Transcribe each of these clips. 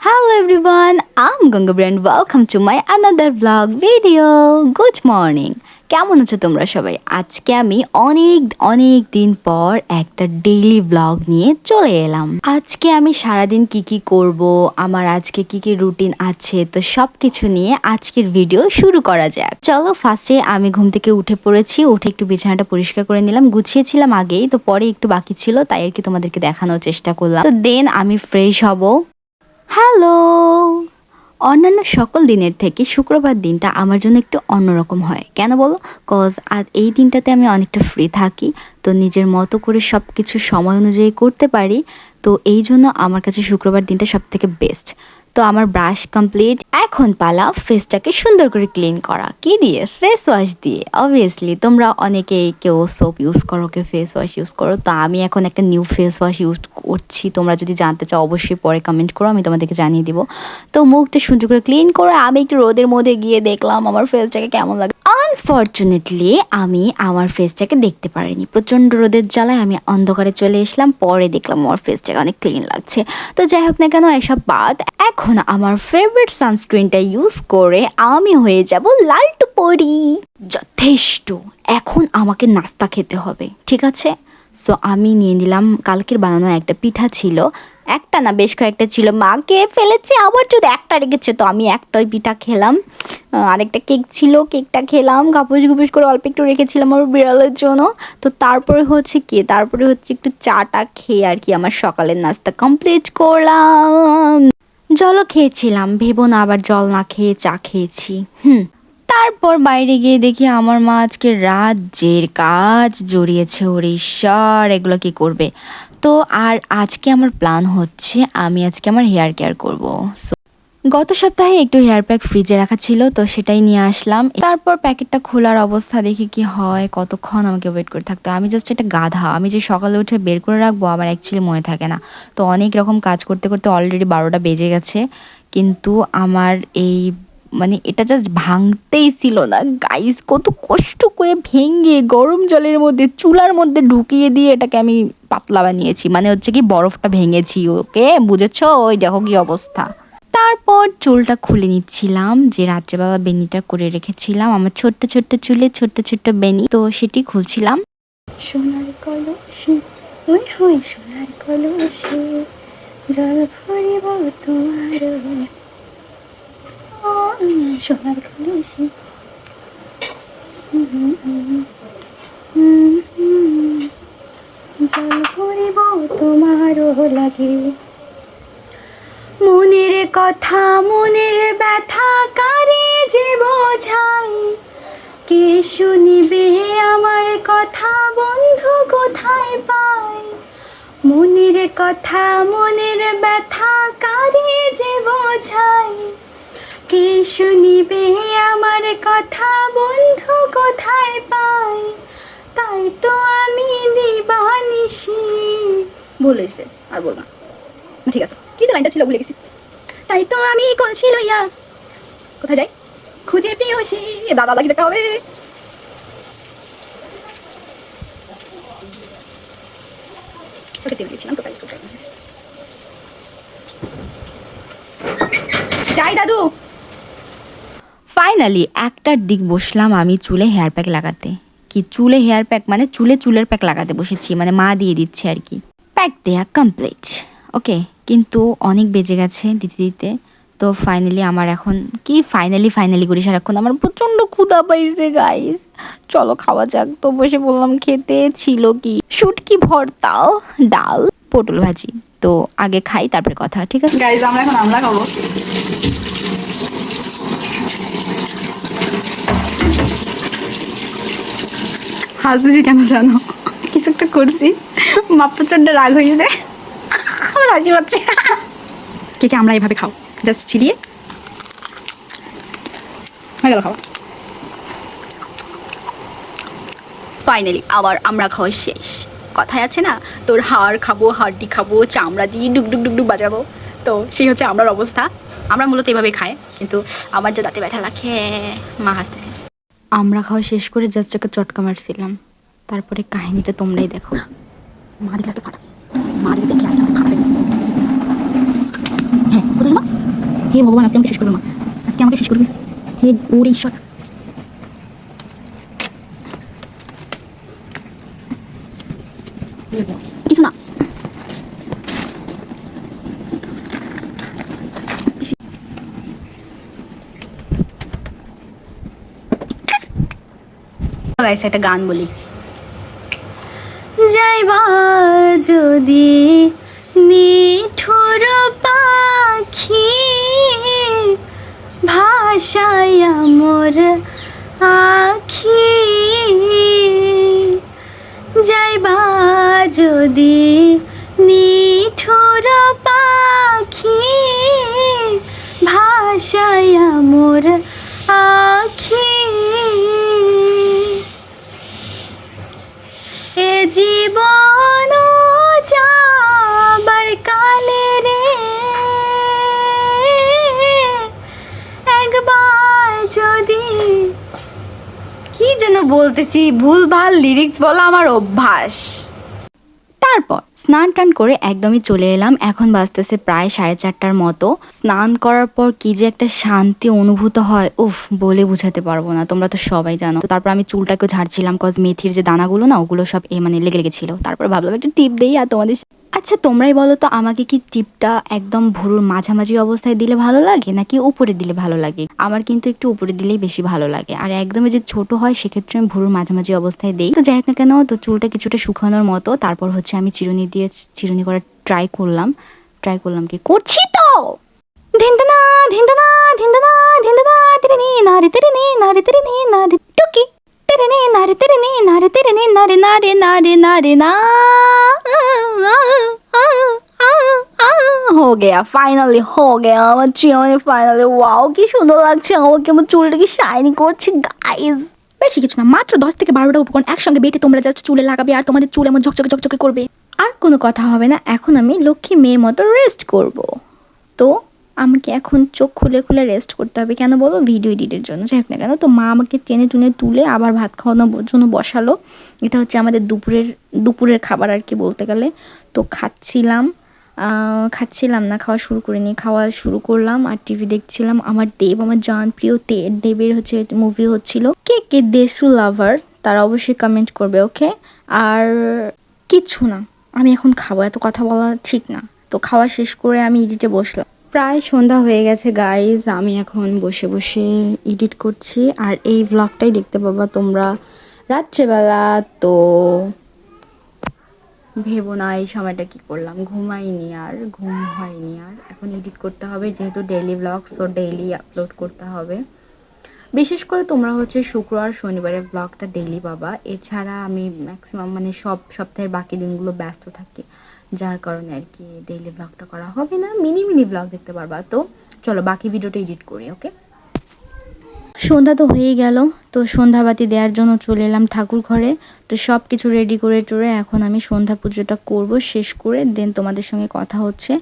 Hello everyone, I'm Ganga and welcome to my another vlog video. Good morning. কেমন আছো তোমরা সবাই? আজকে আমি অনেক অনেক দিন পর একটা ডেইলি ব্লগ নিয়ে চলে এলাম। আজকে আমি সারাদিন কি কি করব আমার আজকে কি কি রুটিন আছে তো সব কিছু নিয়ে আজকের ভিডিও শুরু করা যাক। চলো ফার্স্টে আমি ঘুম থেকে উঠে পড়েছি উঠে একটু বিছানাটা পরিষ্কার করে নিলাম গুছিয়েছিলাম আগেই তো পরে একটু বাকি ছিল তাই আর কি তোমাদেরকে দেখানোর চেষ্টা করলাম। তো দেন আমি ফ্রেশ হব। হ্যালো। অন্যান্য সকল দিনের থেকে শুক্রবার দিনটা আমার জন্য একটু অন্যরকম হয়। কেন বলো? কজ আর এই দিনটাতে আমি অনেকটা ফ্রি থাকি। তো নিজের মতো করে সব কিছু সময় অনুযায়ী করতে পারি। তো এই জন্য আমার কাছে শুক্রবার দিনটা সব থেকে বেস্ট তো আমার ব্রাশ কমপ্লিট এখন পালা ফেসটাকে সুন্দর করে ক্লিন করা। কি দিয়ে? ফেস ওয়াশ দিয়ে অবভিয়াসলি তোমরা অনেকে কেউ সোপ ইউজ করো, কেউ ফেস ওয়াশ ইউজ করো। তো আমি এখন একটা নিউ ফেস ওয়াশ ইউজ করছি। তোমরা যদি জানতে চাও, অবশ্যই পরে কমেন্ট করো, আমি তোমাদেরকে জানিয়ে দিব। তো মুখটা সুন্দর করে ক্লিন করে, আমি একটু রোদের মধ্যে গিয়ে দেখলাম আমার ফেসটাকে কেমন লাগে আনফর্চুনেটলি আমি আমার ফেসটাকে দেখতে পারিনি। প্রচণ্ড রোদের জ্বালায় আমি অন্ধকারে চলে এসলাম, পরে দেখলাম আমার ফেসটাকে অনেক ক্লিন লাগছে। তো যাই হোক না কেন, এসব বাদ, এখন আমার ফেভারিট সানস্ক্রিনটা ইউজ করে আমি হয়ে যাব লাল পরি যথেষ্ট! এখন আমাকে নাস্তা খেতে হবে, ঠিক আছে? সো আমি নিয়ে নিলাম, কালকের বানানো একটা পিঠা ছিল। একটা না, বেশ কয়েকটা ছিল। মা কে ফেলেছে, আবার যদি একটা রেখেছে, তো আমি একটাই পিঠা খেলাম। আরেকটা কেক ছিল, কেকটা খেলাম। গাপুস গুপুস করে অল্প একটু রেখেছিলাম আমার বিড়ালের জন্য। তো তারপরে হচ্ছে কি, তারপরে হচ্ছে একটু চাটা খেয়ে আর কি আমার সকালের নাস্তা কমপ্লিট করলাম। জলও খেয়েছিলাম, ভেবো না আবার জল না খেয়ে চা খেয়েছি। হুম। তারপর বাইরে গিয়ে দেখি আমার মা আজকে রাজ্যের কাজ জড়িয়েছে, ওর ঈশ্বর, এগুলো কি করবে? তো আর আজকে আমার প্ল্যান হচ্ছে আমি আজকে আমার হেয়ার কেয়ার করব। গত সপ্তাহে একটু হেয়ার প্যাক ফ্রিজে রাখা ছিল, তো সেটাই নিয়ে আসলাম। তারপর প্যাকেটটা খোলার অবস্থা দেখি কি হয়, কতক্ষণ আমাকে ওয়েট করে থাকতো আমি জাস্ট একটা গাধা, আমি যে সকালে উঠে বের করে রাখব আমার অ্যাকচুয়ালি মনে থাকে না। তো অনেক রকম কাজ করতে করতে অলরেডি বারোটা বেজে গেছে, কিন্তু আমার এই মানে এটা জাস্ট ভাঙতেই ছিল না। গাইস কত কষ্ট করে ভেঙে গরম জলের মধ্যে, চুলার মধ্যে ঢুকিয়ে দিয়ে এটাকে আমি পাতলা বানিয়েছি। মানে হচ্ছে কি, বরফটা ভেঙেছি, ওকে? বুঝেছ? ওই দেখো কি অবস্থা। তারপর চুলটা খুলে নিচ্ছিলাম, যে রাত্রেবেলা বেনিটা করে রেখেছিলাম। আমার ছোট্ট ছোট্ট চুলে ছোট্ট ছোট্ট বেনি, তো সেটি খুলছিলাম। সোনার কলসি, ওই হই সোনার জল ভরিব তোমার সোনার উম, জল ভরিব তোমারও লাগে মনের কথা মনের ব্যথা কারে যে বোঝাই কে শুনিবে আমার কথা বন্ধু কোথায় পাই মনের কথা মনের ব্যথা কারে যে বোঝাই কে শুনিবে আমার কথা? বন্ধু কোথায় পাই তাই তো আমি দিবানিসি বলেছে, আর বল না। ঠিক আছে, কি যে লাইনটা ছিল ভুলে গেছি। তাই তো আমি কলসি লইয়া কোথায় যাই? খুঁজে পেয়েছি বাবা বাকি দেখা হবে। যাই দাদু। ফাইনালি একটার দিক বসলাম আমি চুলে হেয়ার প্যাক লাগাতে। কি চুলে হেয়ার প্যাক মানে চুলে চুলের প্যাক লাগাতে বসেছি মানে মা দিয়ে দিচ্ছে আর কি। প্যাক দেয়া কমপ্লিট ওকে কিন্তু অনেক বেজে গেছে দিতে দিতে। তো ফাইনালি আমার এখন কি ফাইনালি ফাইনালি করি সারাক্ষণ? আমার প্রচণ্ড ক্ষুধা পাইছে গাইস চলো খাওয়া যাক। তো বসে বললাম খেতে ছিল কি? শুটকি ভর্তাও ডাল, পটল ভাজি। তো আগে খাই, তারপরে কথা, ঠিক আছে? গাইজ আমরা এখন আমরা খাব। হাসবি কেন জানো? কিছু একটা করছি। মা প্রচণ্ড রাগ হয়েছে আমার রাজি হচ্ছে। কে কে আমরা এইভাবে খাও জাস্ট ছিলিয়ে হয়ে গেল খাওয়া। ফাইনালি আবার আমরা খাওয়া শেষ। কথায় আছে না, তোর হাড় খাব, হাড়টি খাব, চামড়া দিয়ে ডুক ডুক ডুক ডুক বাজাবো। তো সেই হচ্ছে আমরার অবস্থা। আমরা মূলত এভাবে খাই, কিন্তু আমার যে দাঁতে ব্যথা লাগে মা হাসতেছে। আমরা খাওয়া শেষ করে জাস্ট একটা চটকা মারছিলাম। তারপরে কাহিনীটা তোমরাই দেখো। হে ভগবান, আজকে শেষ করবে মা। আজকে আমাকে শেষ করবে। হে ওরে ঈশ্বর। কিছু না। গাইস একটা গান বলি। যাইবা যদি নিঠুর পাখি ভাষায় মোর আখি। যাইবা যদি নিঠুর পাখি ভাষায় মোর বলতেছি ভুল ভালো লিরিক্স বলা আমার অভ্যাস। তারপর স্নান টান করে একদমই চলে এলাম। এখন বাজতেছে প্রায় সাড়ে চারটার মতো। স্নান করার পর কি যে একটা শান্তি অনুভূত হয়, উফ, বলে বুঝাতে পারব না। তোমরা তো সবাই জানো। তারপর আমি চুলটাকেও ঝাড়ছিলাম কজ মেথির যে দানাগুলো না, ওগুলো সব এ মানে লেগে লেগেছিল। তারপর ভাবলাম একটু টিপ দেই আর তোমাদের আচ্ছা তোমরাই বলো তো আমাকে কি টিপটা একদম ভুরুর মাঝামাঝি অবস্থায় দিলে ভালো লাগে নাকি উপরে দিলে ভালো লাগে? আমার কিন্তু একটু উপরে দিলেই বেশি ভালো লাগে। আর একদমই যদি ছোট হয়, সেক্ষেত্রে আমি ভুরুর মাঝামাঝি অবস্থায় দিই। তো যাই না কেন, তো চুলটা কিছুটা শুকানোর মতো। তারপর হচ্ছে আমি চিরুনি দিয়ে চিরুনি করার ট্রাই করলাম। ট্রাই করলাম কি? করছি তো! ধিন্দনা নারে নারে নারে নারে নারে নারে নারে, না। হো গেয়া ফাইনালি হো গেয়া আমার চিরনি ফাইনালি ওয়াও কি সুন্দর লাগছে আমাকে আমার চুলটা কি শাইনি করছে গাইজ বেশি কিছু না মাত্র দশ থেকে বারোটা উপকরণ একসঙ্গে বেটে তোমরা জাস্ট চুলে লাগাবে আর তোমাদের চুল এমন ঝকঝকে ঝকঝকে করবে। আর কোনো কথা হবে না, এখন আমি লক্ষ্মী মেয়ের মতো রেস্ট করব। তো আমাকে এখন চোখ খুলে খুলে রেস্ট করতে হবে, কেন বলো? ভিডিও এডিটের জন্য। যাই না কেন, তো মা আমাকে টেনে টুনে তুলে আবার ভাত খাওয়ানোর জন্য বসালো। এটা হচ্ছে আমাদের দুপুরের দুপুরের খাবার আর কি বলতে গেলে। তো খাচ্ছিলাম। খাচ্ছিলাম না, খাওয়া শুরু করিনি। খাওয়া শুরু করলাম আর টিভি দেখছিলাম আমার দেব, আমার জান প্রিয় দেবের হচ্ছে মুভি হচ্ছিল। কে কে দেশু লাভার তারা অবশ্যই কমেন্ট করবে ওকে আর কিচ্ছু না, আমি এখন খাব, এত কথা বলা ঠিক না। তো খাওয়া শেষ করে আমি এডিটে বসলাম। প্রায় সন্ধ্যা হয়ে গেছে গাইজ আমি এখন বসে বসে এডিট করছি। আর এই ভ্লগটাই দেখতে পাবা তোমরা রাত্রেবেলা, তো ভেবো না এই সময়টা কি করলাম? ঘুমাইনি আর, ঘুম হয়নি আর। এখন এডিট করতে হবে, যেহেতু daily blog so daily upload করতে হবে। বিশেষ করে তোমরা হচ্ছে শুক্রবার, শনিবারের ব্লগটা ডেইলি পাবা। এছাড়া আমি ম্যাক্সিমাম মানে সব সপ্তাহের বাকি দিনগুলো ব্যস্ত থাকি। যার কারণে আর কি ডেইলি ব্লগটা করা হবে না। মিনি মিনি ব্লগ দেখতে পারবা। তো চলো বাকি ভিডিওটা এডিট করি ওকে সন্ধ্যা তো হয়েই গেল, তো সন্ধ্যাবাতি দেওয়ার জন্য চলে এলাম ঠাকুর ঘরে। তো সব কিছু রেডি করে টরে এখন আমি সন্ধ্যা পুজোটা করব, শেষ করে দেন তোমাদের সঙ্গে কথা হচ্ছে।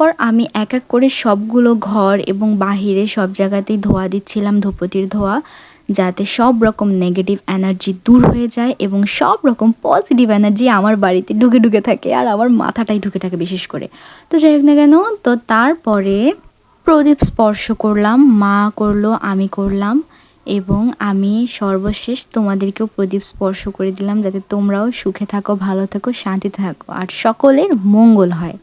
তারপর আমি এক এক করে সবগুলো ঘর এবং বাহিরে সব জায়গাতেই ধোয়া দিচ্ছিলাম, ধূপতির ধোয়া, যাতে সব রকম নেগেটিভ এনার্জি দূর হয়ে যায় এবং সব রকম পজিটিভ এনার্জি আমার বাড়িতে ঢুকে ঢুকে থাকে আর আমার মাথাটাই ঢুকে থাকে বিশেষ করে। তো যাই হোক না কেন, তো তারপরে প্রদীপ স্পর্শ করলাম, মা করল, আমি করলাম এবং আমি সর্বশেষ তোমাদেরকেও প্রদীপ স্পর্শ করে দিলাম যাতে তোমরাও সুখে থাকো, ভালো থাকো, শান্তিতে থাকো আর সকলের মঙ্গল হয়।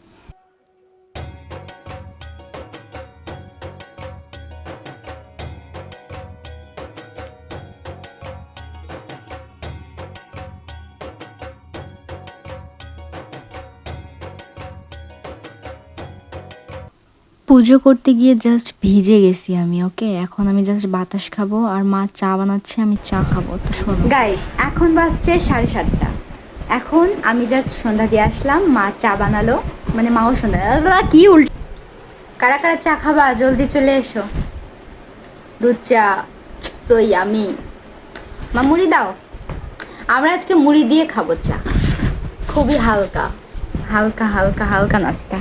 পুজো করতে গিয়ে জাস্ট ভিজে গেছি আমি ওকে এখন আমি জাস্ট বাতাস খাব আর মা চা বানাচ্ছে, আমি চা খাব, তো শোনো। গাইস এখন বাজছে সাড়ে সাতটা। এখন আমি জাস্ট সন্ধ্যা দিয়ে আসলাম, মা চা বানালো মানে মাও সন্ধ্যা কি উল্ট। কারা কারা চা খাবা? জলদি চলে এসো। দুধ চা, সই আমি। মা, মুড়ি দাও। আমরা আজকে মুড়ি দিয়ে খাব চা। খুবই হালকা। হালকা হালকা হালকা নাস্তা।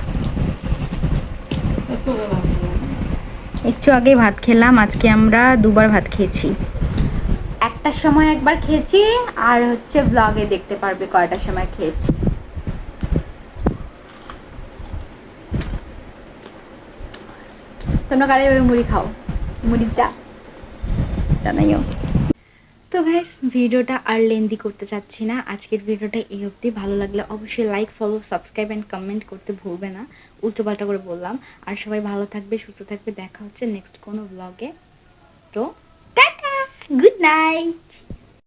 একটু আগে ভাত খেলাম, আজকে আমরা দুবার ভাত খেয়েছি। একটার সময় একবার খেয়েছি, আর হচ্ছে ব্লগে দেখতে পারবে কয়টার সময় খেয়েছি। তোমরা কারে মুড়ি খাও? মুড়ি চা? জানাইও। তো গাইস ভিডিওটা আর লেন্দি করতে চাচ্ছি না। আজকের ভিডিওটা এই অবধি। ভালো লাগলে অবশ্যই like follow subscribe and comment করতে ভুলবে না। উল্টোপাল্টা করে বললাম। আর সবাই ভালো থাকবে, সুস্থ থাকবে। দেখা হচ্ছে নেক্সট কোনো ব্লগে তো টাটা! Good night